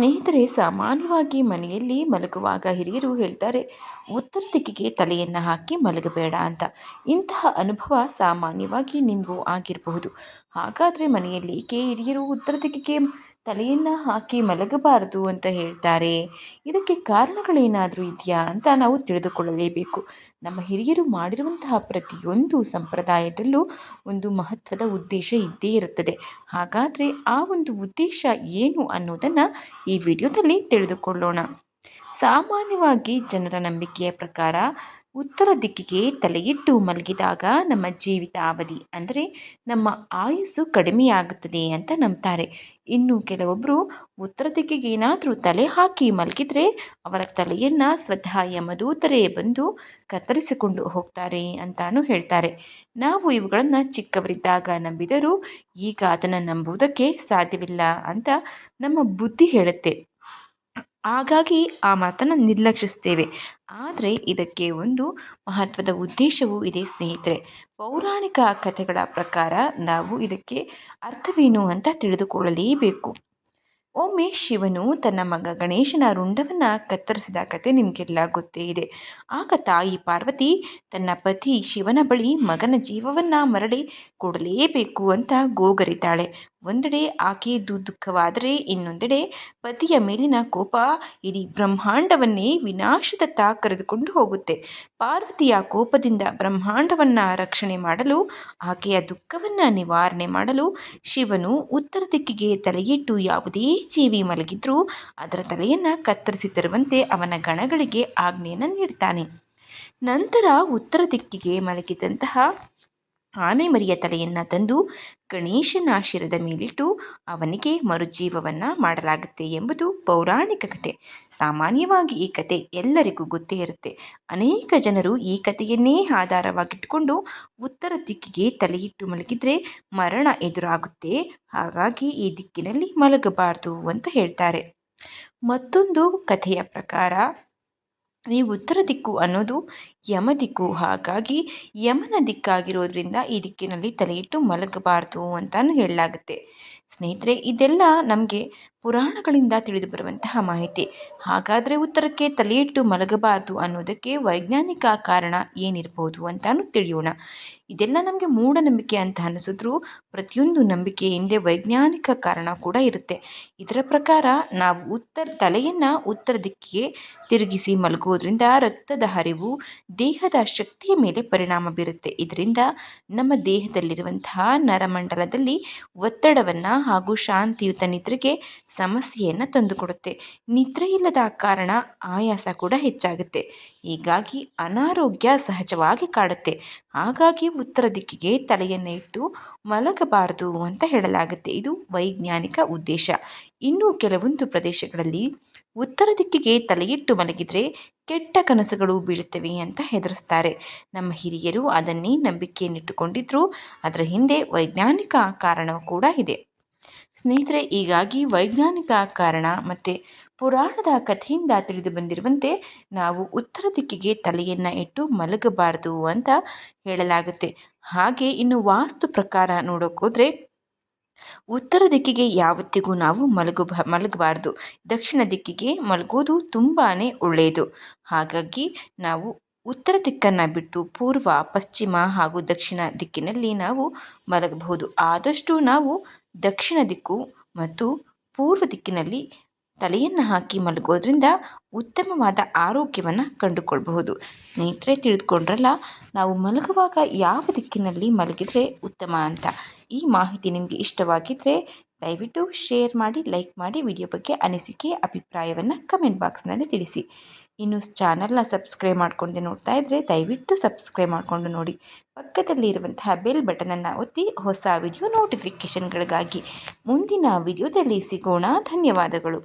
ಸ್ನೇಹಿತರೆ, ಸಾಮಾನ್ಯವಾಗಿ ಮನೆಯಲ್ಲಿ ಮಲಗುವಾಗ ಹಿರಿಯರು ಹೇಳ್ತಾರೆ, ಉತ್ತರ ದಿಕ್ಕಿಗೆ ತಲೆಯನ್ನು ಹಾಕಿ ಮಲಗಬೇಡ ಅಂತ. ಇಂತಹ ಅನುಭವ ಸಾಮಾನ್ಯವಾಗಿ ನಿಮಗೂ ಆಗಿರಬಹುದು. ಹಾಗಾದರೆ ಮನೆಯಲ್ಲಿ ಏಕೆ ಹಿರಿಯರು ಉತ್ತರ ದಿಕ್ಕಿಗೆ ತಲೆಯನ್ನು ಹಾಕಿ ಮಲಗಬಾರದು ಅಂತ ಹೇಳ್ತಾರೆ? ಇದಕ್ಕೆ ಕಾರಣಗಳೇನಾದರೂ ಇದೆಯಾ ಅಂತ ನಾವು ತಿಳಿದುಕೊಳ್ಳಲೇಬೇಕು. ನಮ್ಮ ಹಿರಿಯರು ಮಾಡಿರುವಂತಹ ಪ್ರತಿಯೊಂದು ಸಂಪ್ರದಾಯದಲ್ಲೂ ಒಂದು ಮಹತ್ವದ ಉದ್ದೇಶ ಇದ್ದೇ ಇರುತ್ತದೆ. ಹಾಗಾದರೆ ಆ ಒಂದು ಉದ್ದೇಶ ಏನು ಅನ್ನೋದನ್ನು ಈ ವಿಡಿಯೋದಲ್ಲಿ ತಿಳಿದುಕೊಳ್ಳೋಣ. ಸಾಮಾನ್ಯವಾಗಿ ಜನರ ನಂಬಿಕೆಯ ಪ್ರಕಾರ ಉತ್ತರ ದಿಕ್ಕಿಗೆ ತಲೆಯಿಟ್ಟು ಮಲಗಿದಾಗ ನಮ್ಮ ಜೀವಿತಾವಧಿ ಅಂದರೆ ನಮ್ಮ ಆಯಸ್ಸು ಕಡಿಮೆಯಾಗುತ್ತದೆ ಅಂತ ನಂಬ್ತಾರೆ. ಇನ್ನು ಕೆಲವೊಬ್ಬರು ಉತ್ತರ ದಿಕ್ಕಿಗೆ ಏನಾದರೂ ತಲೆ ಹಾಕಿ ಮಲಗಿದರೆ ಅವರ ತಲೆಯನ್ನು ಸ್ವತಃ ಯಮದೂತರೇ ಬಂದು ಕತ್ತರಿಸಿಕೊಂಡು ಹೋಗ್ತಾರೆ ಅಂತಾನು ಹೇಳ್ತಾರೆ. ನಾವು ಇವುಗಳನ್ನು ಚಿಕ್ಕವರಿದ್ದಾಗ ನಂಬಿದರೂ ಈಗ ಅದನ್ನು ನಂಬುವುದಕ್ಕೆ ಸಾಧ್ಯವಿಲ್ಲ ಅಂತ ನಮ್ಮ ಬುದ್ಧಿ ಹೇಳುತ್ತೆ. ಹಾಗಾಗಿ ಆ ಮಾತನ್ನು ನಿರ್ಲಕ್ಷಿಸ್ತೇವೆ ಆದರೆ ಇದಕ್ಕೆ ಒಂದು ಮಹತ್ವದ ಉದ್ದೇಶವೂ ಇದೆ, ಸ್ನೇಹಿತರೆ. ಪೌರಾಣಿಕ ಕಥೆಗಳ ಪ್ರಕಾರ ನಾವು ಇದಕ್ಕೆ ಅರ್ಥವೇನು ಅಂತ ತಿಳಿದುಕೊಳ್ಳಲೇಬೇಕು. ಒಮ್ಮೆ ಶಿವನು ತನ್ನ ಮಗ ಗಣೇಶನ ರುಂಡವನ್ನು ಕತ್ತರಿಸಿದ ಕತೆ ನಿಮಗೆಲ್ಲ ಗೊತ್ತೇ ಇದೆ. ಆಗ ತಾಯಿ ಪಾರ್ವತಿ ತನ್ನ ಪತಿ ಶಿವನ ಬಳಿ ಮಗನ ಜೀವವನ್ನು ಮರಳಿ ಕೊಡಲೇಬೇಕು ಅಂತ ಗೋಗರಿತಾಳೆ. ಒಂದೆಡೆ ಆಕೆಯದ್ದು ದುಃಖವಾದರೆ ಇನ್ನೊಂದೆಡೆ ಪತಿಯ ಮೇಲಿನ ಕೋಪ ಇಡೀ ಬ್ರಹ್ಮಾಂಡವನ್ನೇ ವಿನಾಶದತ್ತ ಕರೆದುಕೊಂಡು ಹೋಗುತ್ತೆ. ಪಾರ್ವತಿಯ ಕೋಪದಿಂದ ಬ್ರಹ್ಮಾಂಡವನ್ನು ರಕ್ಷಣೆ ಮಾಡಲು, ಆಕೆಯ ದುಃಖವನ್ನು ನಿವಾರಣೆ ಮಾಡಲು ಶಿವನು ಉತ್ತರ ದಿಕ್ಕಿಗೆ ತಲೆಯಿಟ್ಟು ಯಾವುದೇ ಜೀವಿ ಮಲಗಿದ್ರೂ ಅದರ ತಲೆಯನ್ನು ಕತ್ತರಿಸಿ ತರುವಂತೆ ಅವನ ಗಣಗಳಿಗೆ ಆಜ್ಞೆಯನ್ನು ನೀಡ್ತಾನೆ. ನಂತರ ಉತ್ತರ ದಿಕ್ಕಿಗೆ ಮಲಗಿದಂತಹ ಆನೆ ಮರಿಯ ತಲೆಯನ್ನು ತಂದು ಗಣೇಶನ ಆಶಿರದ ಮೇಲಿಟ್ಟು ಅವನಿಗೆ ಮರುಜೀವವನ್ನು ಮಾಡಲಾಗುತ್ತೆ ಎಂಬುದು ಪೌರಾಣಿಕ ಕಥೆ ಸಾಮಾನ್ಯವಾಗಿ ಈ ಕತೆ ಎಲ್ಲರಿಗೂ ಗೊತ್ತೇ ಇರುತ್ತೆ. ಅನೇಕ ಜನರು ಈ ಕಥೆಯನ್ನೇ ಆಧಾರವಾಗಿಟ್ಟುಕೊಂಡು ಉತ್ತರ ದಿಕ್ಕಿಗೆ ತಲೆಯಿಟ್ಟು ಮಲಗಿದರೆ ಮರಣ ಎದುರಾಗುತ್ತೆ. ಹಾಗಾಗಿ ಈ ದಿಕ್ಕಿನಲ್ಲಿ ಮಲಗಬಾರದು ಅಂತ ಹೇಳ್ತಾರೆ. ಮತ್ತೊಂದು ಕಥೆಯ ಪ್ರಕಾರ, ಈ ಉತ್ತರ ದಿಕ್ಕು ಅನ್ನೋದು ಯಮ ದಿಕ್ಕು ಹಾಗಾಗಿ ಯಮನ ದಿಕ್ಕಾಗಿರೋದ್ರಿಂದ ಈ ದಿಕ್ಕಿನಲ್ಲಿ ತಲೆಯಿಟ್ಟು ಮಲಗಬಾರ್ದು ಅಂತಲೂ ಹೇಳಲಾಗುತ್ತೆ. ಸ್ನೇಹಿತರೆ, ಇದೆಲ್ಲ ನಮಗೆ ಪುರಾಣಗಳಿಂದ ತಿಳಿದು ಬರುವಂತಹ ಮಾಹಿತಿ. ಹಾಗಾದರೆ ಉತ್ತರಕ್ಕೆ ತಲೆಯಿಟ್ಟು ಮಲಗಬಾರದು ಅನ್ನೋದಕ್ಕೆ ವೈಜ್ಞಾನಿಕ ಕಾರಣ ಏನಿರ್ಬೋದು ಅಂತಾನು ತಿಳಿಯೋಣ. ಇದೆಲ್ಲ ನಮಗೆ ಮೂಢನಂಬಿಕೆ ಅಂತ ಅನಿಸಿದ್ರೂ ಪ್ರತಿಯೊಂದು ನಂಬಿಕೆ ಹಿಂದೆ ವೈಜ್ಞಾನಿಕ ಕಾರಣ ಕೂಡ ಇರುತ್ತೆ. ಇದರ ಪ್ರಕಾರ ನಾವು ಉತ್ತರ, ತಲೆಯನ್ನು ಉತ್ತರ ದಿಕ್ಕಿಗೆ ತಿರುಗಿಸಿ ಮಲಗೋದ್ರಿಂದ ರಕ್ತದ ಹರಿವು ದೇಹದ ಶಕ್ತಿಯ ಮೇಲೆ ಪರಿಣಾಮ ಬೀರುತ್ತೆ. ಇದರಿಂದ ನಮ್ಮ ದೇಹದಲ್ಲಿರುವಂತಹ ನರಮಂಡಲದಲ್ಲಿ ಒತ್ತಡವನ್ನು ಹಾಗೂ ಶಾಂತಿಯುತ ನಿದ್ರೆಗೆ ಸಮಸ್ಯೆಯನ್ನು ತಂದುಕೊಡುತ್ತೆ. ನಿದ್ರೆ ಇಲ್ಲದ ಕಾರಣ ಆಯಾಸ ಕೂಡ ಹೆಚ್ಚಾಗುತ್ತೆ. ಹೀಗಾಗಿ ಅನಾರೋಗ್ಯ ಸಹಜವಾಗಿ ಕಾಡುತ್ತೆ. ಹಾಗಾಗಿ ಉತ್ತರ ದಿಕ್ಕಿಗೆ ತಲೆಯನ್ನು ಇಟ್ಟು ಮಲಗಬಾರದು ಅಂತ ಹೇಳಲಾಗುತ್ತೆ. ಇದು ವೈಜ್ಞಾನಿಕ ಉದ್ದೇಶ. ಇನ್ನೂ ಕೆಲವೊಂದು ಪ್ರದೇಶಗಳಲ್ಲಿ ಉತ್ತರ ದಿಕ್ಕಿಗೆ ತಲೆಯಿಟ್ಟು ಮಲಗಿದರೆ ಕೆಟ್ಟ ಕನಸುಗಳು ಬೀಳುತ್ತವೆ ಅಂತ ಹೆದರಿಸ್ತಾರೆ. ನಮ್ಮ ಹಿರಿಯರು ಅದನ್ನೇ ನಂಬಿಕೆಯನ್ನಿಟ್ಟುಕೊಂಡಿದ್ರು. ಅದರ ಹಿಂದೆ ವೈಜ್ಞಾನಿಕ ಕಾರಣ ಕೂಡ ಇದೆ. ಸ್ನೇಹಿತರೆ, ಹೀಗಾಗಿ ವೈಜ್ಞಾನಿಕ ಕಾರಣ ಮತ್ತು ಪುರಾಣದ ಕಥೆಯಿಂದ ತಿಳಿದು ಬಂದಿರುವಂತೆ ನಾವು ಉತ್ತರ ದಿಕ್ಕಿಗೆ ತಲೆಯನ್ನು ಇಟ್ಟು ಮಲಗಬಾರದು ಅಂತ ಹೇಳಲಾಗುತ್ತೆ. ಹಾಗೆ ಇನ್ನು ವಾಸ್ತು ಪ್ರಕಾರ ನೋಡೋಕ್ಕೋದ್ರೆ ಉತ್ತರ ದಿಕ್ಕಿಗೆ ಯಾವತ್ತಿಗೂ ನಾವು ಮಲಗು ಮಲಗಬಾರ್ದು. ದಕ್ಷಿಣ ದಿಕ್ಕಿಗೆ ಮಲಗೋದು ತುಂಬಾ ಒಳ್ಳೆಯದು. ಹಾಗಾಗಿ ನಾವು ಉತ್ತರ ದಿಕ್ಕನ್ನು ಬಿಟ್ಟು ಪೂರ್ವ, ಪಶ್ಚಿಮ ಹಾಗೂ ದಕ್ಷಿಣ ದಿಕ್ಕಿನಲ್ಲಿ ನಾವು ಮಲಗಬಹುದು. ಆದಷ್ಟು ನಾವು ದಕ್ಷಿಣ ದಿಕ್ಕು ಮತ್ತು ಪೂರ್ವ ದಿಕ್ಕಿನಲ್ಲಿ ತಲೆಯನ್ನು ಹಾಕಿ ಮಲಗೋದ್ರಿಂದ ಉತ್ತಮವಾದ ಆರೋಗ್ಯವನ್ನು ಕಂಡುಕೊಳ್ಬಹುದು. ಸ್ನೇಹಿತರೆ, ತಿಳಿದುಕೊಂಡ್ರಲ್ಲ, ನಾವು ಮಲಗುವಾಗ ಯಾವ ದಿಕ್ಕಿನಲ್ಲಿ ಮಲಗಿದರೆ ಉತ್ತಮ ಅಂತ? ಈ ಮಾಹಿತಿ ನಿಮಗೆ ಇಷ್ಟವಾಗಿದ್ದರೆ ದಯವಿಟ್ಟು ಶೇರ್ ಮಾಡಿ, ಲೈಕ್ ಮಾಡಿ, ವಿಡಿಯೋ ಬಗ್ಗೆ ಅನಿಸಿಕೆ, ಅಭಿಪ್ರಾಯವನ್ನು ಕಮೆಂಟ್ ಬಾಕ್ಸ್ನಲ್ಲಿ ತಿಳಿಸಿ. ಇನ್ನು ಚಾನಲ್ನ ಸಬ್ಸ್ಕ್ರೈಬ್ ಮಾಡ್ಕೊಂಡು ನೋಡ್ತಾ ಇದ್ದರೆ ದಯವಿಟ್ಟು ಸಬ್ಸ್ಕ್ರೈಬ್ ಮಾಡಿಕೊಂಡು ನೋಡಿ. ಪಕ್ಕದಲ್ಲಿ ಇರುವಂತಹ ಬೆಲ್ ಬಟನನ್ನು ಒತ್ತಿ ಹೊಸ ವಿಡಿಯೋ ನೋಟಿಫಿಕೇಷನ್ಗಳಿಗಾಗಿ ಮುಂದಿನ ವಿಡಿಯೋದಲ್ಲಿ ಸಿಗೋಣ. ಧನ್ಯವಾದಗಳು.